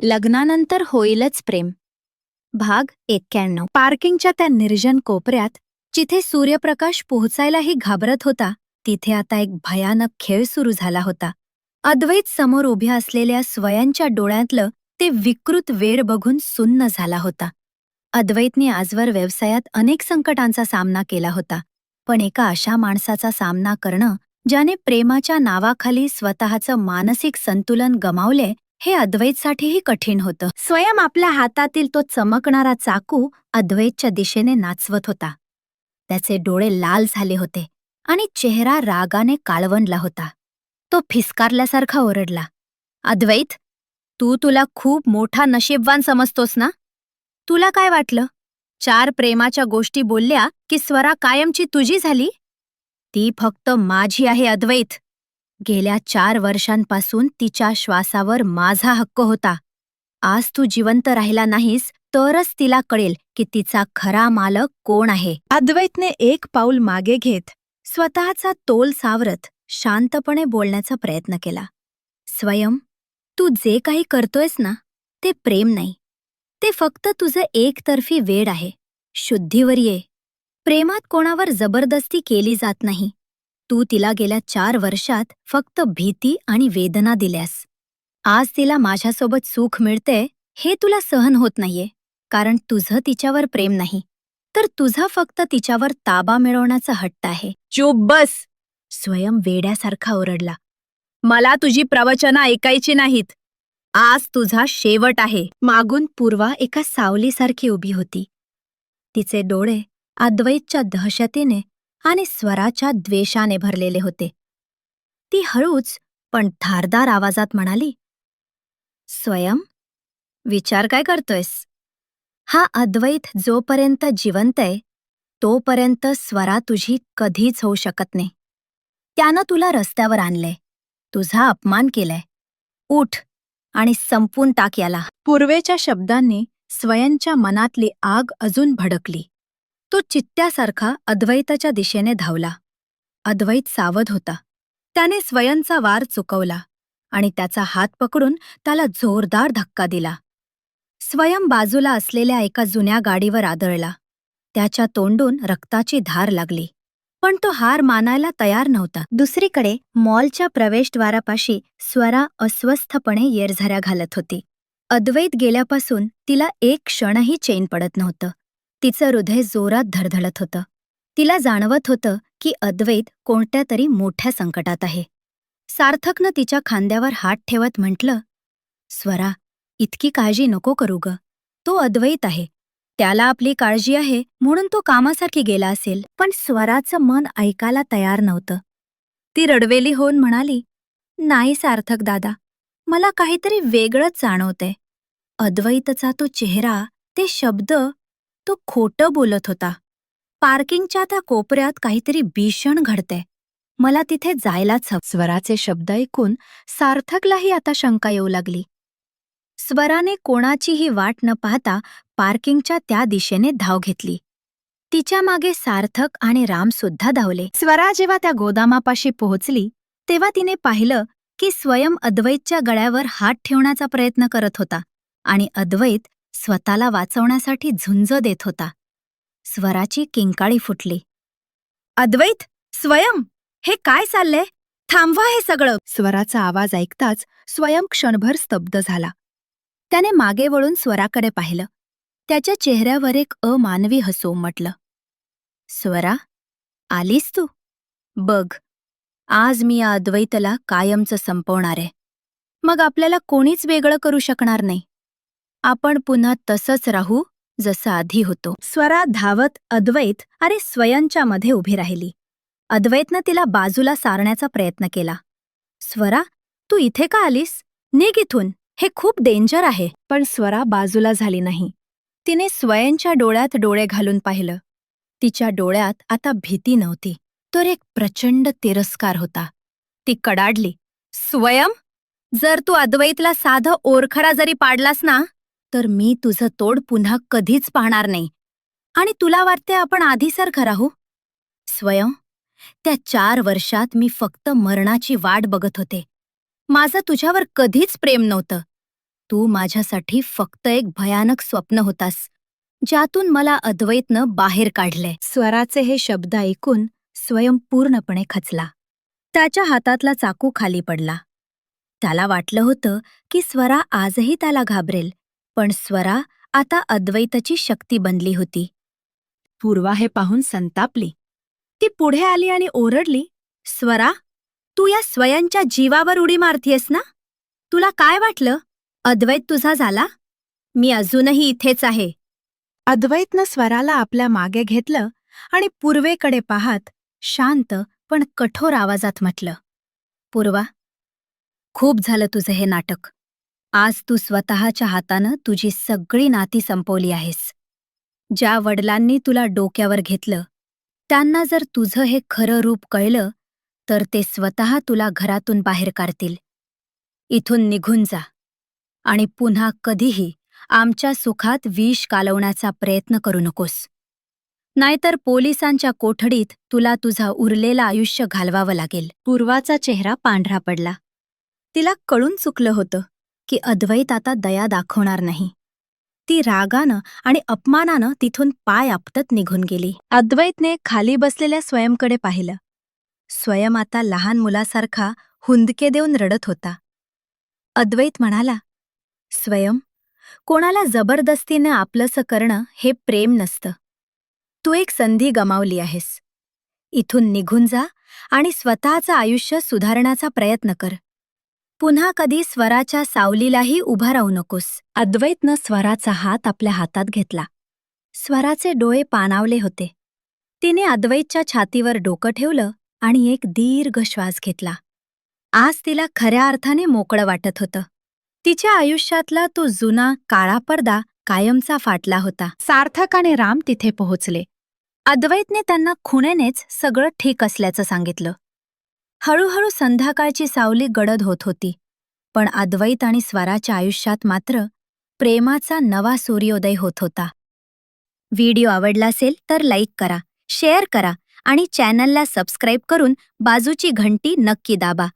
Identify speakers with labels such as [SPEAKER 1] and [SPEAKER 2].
[SPEAKER 1] लग्नानंतर होईलच प्रेम. भाग एक्क्याण्णव. पार्किंगच्या त्या निर्जन कोपऱ्यात जिथे सूर्यप्रकाश पोहोचायलाही घाबरत होता तिथे आता एक भयानक खेळ सुरू झाला होता. अद्वैत समोर उभ्या असलेल्या स्वयंच्या डोळ्यातलं ते विकृत वेळ बघून सुन्न झाला होता. अद्वैतने आजवर व्यवसायात अनेक संकटांचा सामना केला होता पण एका अशा माणसाचा सामना करणं ज्याने प्रेमाच्या नावाखाली स्वतःचं मानसिक संतुलन गमावले हे अद्वैतसाठीही कठीण होतं. स्वयं आपल्या हातातील तो चमकणारा चाकू अद्वैतच्या दिशेने नाचवत होता. त्याचे डोळे लाल झाले होते आणि चेहरा रागाने काळवणला होता. तो फिसकारल्यासारखा ओरडला. अद्वैत तू तुला खूप मोठा नशीबवान समजतोस ना? तुला काय वाटलं? चार प्रेमाच्या गोष्टी बोलल्या की स्वरा कायमची तुझी झाली? ती फक्त माझी आहे अद्वैत. गेल्या चार वर्षांपासून तिच्या श्वासावर माझा हक्क होता. आज तू जिवंत राहिला नाहीस तरच तिला कळेल की तिचा खरा मालक कोण आहे. अद्वैतने एक पाऊल मागे घेत स्वतःचा तोल सावरत शांतपणे बोलण्याचा प्रयत्न केला. स्वयं तू जे काही करतोयस ना ते प्रेम नाही. ते फक्त तुझं एकतर्फी वेड आहे. शुद्धीवर ये. प्रेमात कोणावर जबरदस्ती केली जात नाही. तू तिला गेल्या चार वर्षात फक्त भीती आणि वेदना दिल्यास. आज तिला माझ्यासोबत सुख मिळते हे तुला सहन होत नाहीये कारण तुझं तिच्यावर प्रेम नाही. तर तुझा फक्त तिच्यावर ताबा मिळवण्याचा हट्ट आहे. चुप बस! स्वयं वेड्यासारखा ओरडला. मला तुझी प्रवचनं ऐकायची नाहीत. आज तुझा शेवट आहे. मागून पूर्वा एका सावलीसारखी उभी होती. तिचे डोळे अद्वैतच्या दहशतीने आणि स्वराच्या द्वेषाने भरलेले होते. ती हळूच पण धारदार आवाजात म्हणाली स्वयं विचार काय करतोयस? हा अद्वैत जोपर्यंत जिवंत आहे तोपर्यंत स्वरा तुझी कधीच होऊ शकत नाही. त्यानं तुला रस्त्यावर आणलंय. तुझा अपमान केलाय. उठ आणि संपून टाक याला. पूर्वेच्या शब्दांनी स्वयंच्या मनातली आग अजून भडकली. तो चित्त्यासारखा अद्वैताच्या दिशेने धावला. अद्वैत सावध होता. त्याने स्वयंचा वार चुकवला आणि त्याचा हात पकडून त्याला जोरदार धक्का दिला. स्वयं बाजूला असलेल्या एका जुन्या गाडीवर आदळला. त्याच्या तोंडून रक्ताची धार लागली. पण तो हार मानायला तयार नव्हता. दुसरीकडे मॉलच्या प्रवेशद्वारापाशी स्वरा अस्वस्थपणे येरझऱ्या घालत होती. अद्वैत गेल्यापासून तिला एक क्षणही चैन पडत नव्हतं. तिचं हृदय जोरात धडधडत होतं. तिला जाणवत होतं की अद्वैत कोणत्या तरी मोठ्या संकटात आहे. सार्थकनं तिच्या खांद्यावर हात ठेवत म्हटलं स्वरा इतकी काळजी नको करू ग. तो अद्वैत आहे. त्याला आपली काळजी आहे म्हणून तो कामासारखी गेला असेल. पण स्वराचं मन ऐकायला तयार नव्हतं. ती रडवेली होऊन म्हणाली नाही सार्थक दादा मला काहीतरी वेगळंच जाणवतंय. अद्वैतचा तो चेहरा ते शब्द तो खोटं बोलत होता. पार्किंगच्या त्या कोपऱ्यात काहीतरी भीषण घडतंय. मला तिथे जायलाच हवं. स्वराचे शब्द ऐकून सार्थकलाही आता शंका येऊ लागली. स्वराने कोणाचीही वाट न पाहता पार्किंगच्या त्या दिशेने धाव घेतली. तिच्यामागे सार्थक आणि राम सुद्धा धावले. स्वरा जेव्हा त्या गोदामापाशी पोहोचली तेव्हा तिने पाहिलं की स्वयं अद्वैतच्या गळ्यावर हात ठेवण्याचा प्रयत्न करत होता आणि अद्वैत स्वतःला वाचवण्यासाठी झुंज देत होता. स्वराची किंकाळी फुटली. अद्वैत स्वयं! हे काय चाललंय? थांबवा हे सगळं! स्वराचा आवाज ऐकताच स्वयं क्षणभर स्तब्ध झाला. त्याने मागे वळून स्वराकडे पाहिलं. त्याच्या चेहऱ्यावर एक अमानवी हसू उमटलं. स्वरा आलीस तू? बघ आज मी या अद्वैतला कायमचं संपवणार आहे. मग आपल्याला कोणीच वेगळं करू शकणार नाही. आपण पुन्हा तसंच राहू जसं आधी होतो. स्वरा धावत अद्वैत अरे स्वयंच्या मध्ये उभी राहिली. अद्वैतनं तिला बाजूला सारण्याचा प्रयत्न केला. स्वरा तू इथे का आलीस? निघ इथून. हे खूप डेंजर आहे. पण स्वरा बाजूला झाली नाही. तिने स्वयंच्या डोळ्यात डोळे घालून पाहिलं. तिच्या डोळ्यात आता भीती नव्हती. तर एक प्रचंड तिरस्कार होता. ती कडाडली. स्वयं? जर तू अद्वैतला साधं ओरखडा जरी पाडलास ना तर मी तुझं तोड पुन्हा कधीच पाहणार नाही. आणि तुला वाटते आपण आधीसारखं राहू हो? स्वयं त्या चार वर्षात मी फक्त मरणाची वाट बघत होते. माझं तुझ्यावर कधीच प्रेम नव्हतं. तू माझ्यासाठी फक्त एक भयानक स्वप्न होतास ज्यातून मला अद्वैतनं बाहेर काढले स्वराचे हे शब्द ऐकून स्वयं पूर्णपणे खचला. त्याच्या हातातला चाकू खाली पडला. त्याला वाटलं होतं की स्वरा आजही त्याला घाबरेल पण स्वरा आता अद्वैताची शक्ती बनली होती. पूर्वा हे पाहून संतापली. ती पुढे आली आणि ओरडली स्वरा तू या स्वयंच्या जीवावर उडी मारतीयस ना? तुला काय वाटलं? अद्वैत तुझा झाला? मी अजूनही इथेच आहे. अद्वैतनं स्वराला आपल्या मागे घेतलं आणि पूर्वेकडे पाहत शांत पण कठोर आवाजात म्हटलं पूर्वा खूप झालं तुझं हे नाटक. आज तू स्वतःच्या हातानं तुझी सगळी नाती संपवली आहेस. ज्या वडिलांनी तुला डोक्यावर घेतलं त्यांना जर तुझं हे खरं रूप कळलं तर ते स्वतः तुला घरातून बाहेर काढतील. इथून निघून जा आणि पुन्हा कधीही आमच्या सुखात विष कालवण्याचा प्रयत्न करू नकोस. नाहीतर पोलिसांच्या कोठडीत तुला तुझा उरलेलं आयुष्य घालवावं लागेल. पूर्वाचा चेहरा पांढरा पडला. तिला कळून चुकलं होतं. की अद्वैत आता दया दाखवणार नाही. ती रागानं आणि अपमानानं तिथून पाय आपटत निघून गेली. अद्वैतने खाली बसलेल्या स्वयंकडे पाहिलं. स्वयं आता लहान मुलासारखा हुंदके देऊन रडत होता. अद्वैत म्हणाला स्वयं कोणाला जबरदस्तीनं आपलंसं करणं हे प्रेम नसतं. तू एक संधी गमावली आहेस. इथून निघून जा आणि स्वतःचं आयुष्य सुधारण्याचा प्रयत्न कर. पुन्हा कधी स्वराच्या सावलीलाही उभा राहू नकोस. अद्वैतनं स्वराचा हात आपल्या हातात घेतला. स्वराचे डोळे पाणावले होते. तिने अद्वैतच्या छातीवर डोकं ठेवलं आणि एक दीर्घ श्वास घेतला. आज तिला खऱ्या अर्थाने मोकळं वाटत होतं. तिच्या आयुष्यातला तो जुना काळा पडदा कायमचा फाटला होता. सार्थक आणि राम तिथे पोहोचले. अद्वैतने त्यांना खुणेनेच सगळं ठीक असल्याचं सांगितलं. हळूहळू संध्याकाळची सावली गडद होत होती पण अद्वैत आणि स्वराच्या आयुष्यात मात्र प्रेमाचा नवा सूर्योदय होत होता. व्हिडिओ आवडला असेल तर लाईक करा शेअर करा आणि चॅनलला सबस्क्राईब करून बाजूची घंटी नक्की दाबा.